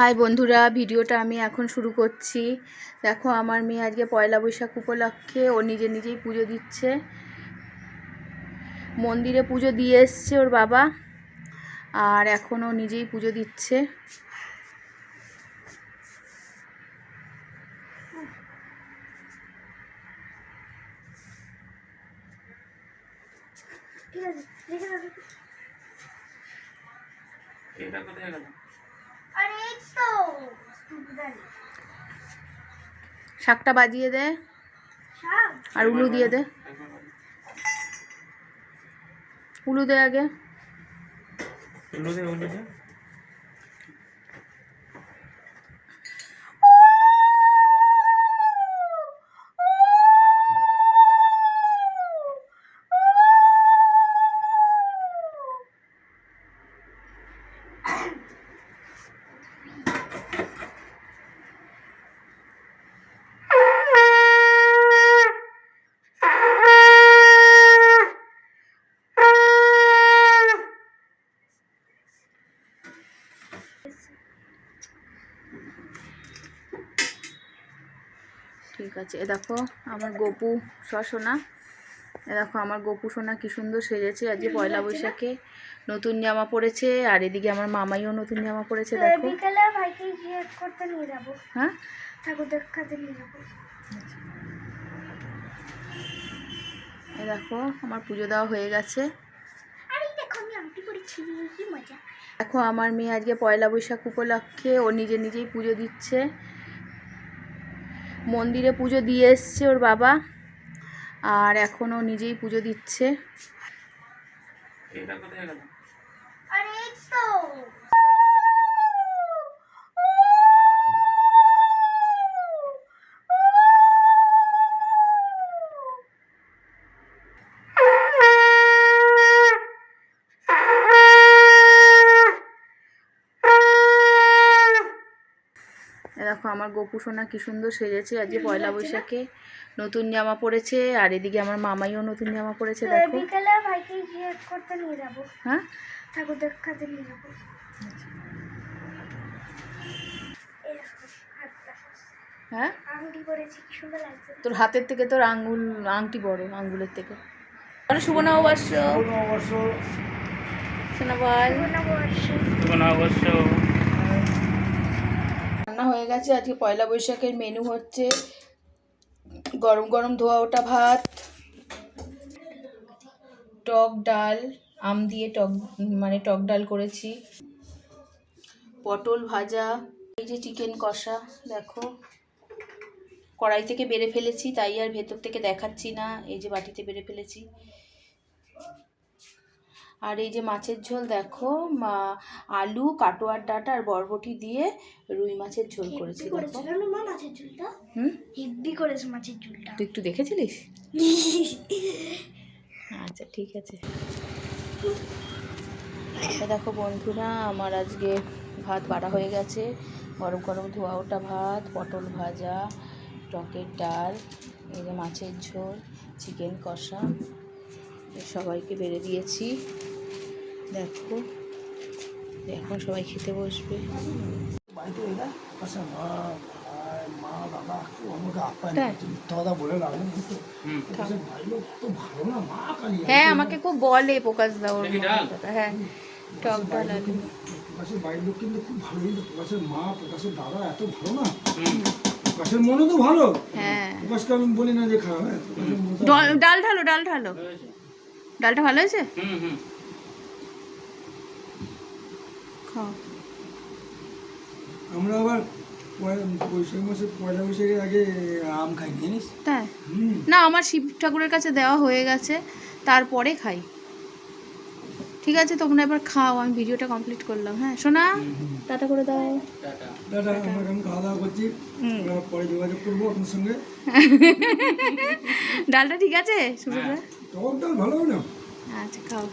High বন্ধুরা ভিডিওটা আমি এখন শুরু করছি। দেখো আমার মেয়ে আজকে পয়লা বৈশাখ উপলক্ষে ও নিজে নিজেই পুজো দিচ্ছে। মন্দিরে পুজো দিয়ে এসছে ওর বাবা আর এখন ও নিজেই পুজো দিচ্ছে। ঠিক আছে শাকটা বাজিয়ে দে। আর উলু দিয়ে দে। উলু দে আগে। উলু দে উলু দে। ঠিক আছে। এ দেখো আমার গপু শশোনা এ দেখো আমার গপু সোনা কি সুন্দর সেজেছে। আজকে পয়লা বৈশাখে নতুন জামা পরেছে। আর এদিকে আমার মামাইও নতুন জামা পরেছে দেখো। হ্যাঁ? এ দেখো আমার পুজো দেওয়া হয়ে গেছে। দেখো আমার মেয়ে আজকে পয়লা বৈশাখ উপলক্ষে ও নিজে নিজেই পুজো দিচ্ছে। মন্দিরে পুজো দিয়ে এসছে ওর বাবা। আর এখনও নিজেই পুজো দিচ্ছে। দেখো আমার গপু সোনা কি সুন্দর সেজেছে আজকে পয়লা বৈশাখে। নতুন জামা পরেছে আর এদিকে আমার মামাইও নতুন জামা পরেছে দেখো। বিকেলে ভাইকে গিয়ে করতে নিয়ে যাব। হ্যাঁ? ঠাকুর দেখাতে নিয়ে যাব। এই দেখো, হাতটা। হ্যাঁ? আংটি পরেছি কি সুন্দর লাগছে। তোর হাতের থেকে তোর আঙ্গুল আংটি বড় আঙ্গুলের থেকে। শুভ নববর্ষ। শোনা বল নববর্ষ। রান্না হয়ে গেছে। আজকে পয়লা বৈশাখের মেনু হচ্ছে গরম গরম ধোয়া ওটা ভাত, টক ডাল, আম দিয়ে টক মানে টক ডাল করেছি, পটল ভাজা, এই যে চিকেন কষা, দেখো। কড়াই থেকে বেড়ে ফেলেছি, তাই আর ভেতর থেকে দেখাচ্ছি না, এই যে বাটিতে বেড়ে ফেলেছি। আর এই যে মাছের ঝোল দেখো মা আলু কাটোয়ার ডাঁটা আর বরবটি দিয়ে রুই মাছের ঝোল করেছি দেখো। মা মাছের ঝুলটা? হুম? হেব্বি করেছে মাছের ঝুলটা। তুই একটু দেখেছিলিস? আচ্ছা ঠিক আছে। তো দেখো বন্ধুরা আমার আজকে ভাত বাড়া হয়ে গেছে। গরম গরম ধোয়া ওটা ভাত পটল ভাজা টকের ডাল এই যে মাছের ঝোল চিকেন কষা সবাইকে বেড়ে দিয়েছি। দেখো এখন সবাই খেতে বসবে। আচ্ছা হ্যাঁ আমাকে খুব বলে প্রকাশ দা ওর দেখি ডাল? কথা। হ্যাঁ টক ডাল আলু প্রকাশের বাড়ির লোক কিন্তু খুব ভালো কিন্তু প্রকাশের মা প্রকাশের দাদা এত ভালো না। প্রকাশের মনে তো ভালো। হ্যাঁ। প্রকাশকে আমি বলি না যে খারাপ হ্যাঁ ডাল ঢালো ডাল ঢালো। ডালটা ভালো হয়েছে? হুম হুম। খাও। আমরা আবার বৈশাখ মাসে পয়লা বৈশাখের আগে আম খাই জানিস? তাই? না আমার শিব ঠাকুরের কাছে দেওয়া হয়ে গেছে তারপরে খাই। ঠিক আছে তোমরা এবার খাও আমি ভিডিওটা কমপ্লিট করলাম হ্যাঁ? শোনা টাটা করে দাও। টাটা। এখন খাওয়া দাওয়া করছি। আমরা পরে যোগাযোগ করব আপনার সঙ্গে। ডালটা ঠিক আছে সুবিধা টক ডাল ভালো না? আচ্ছা খাও।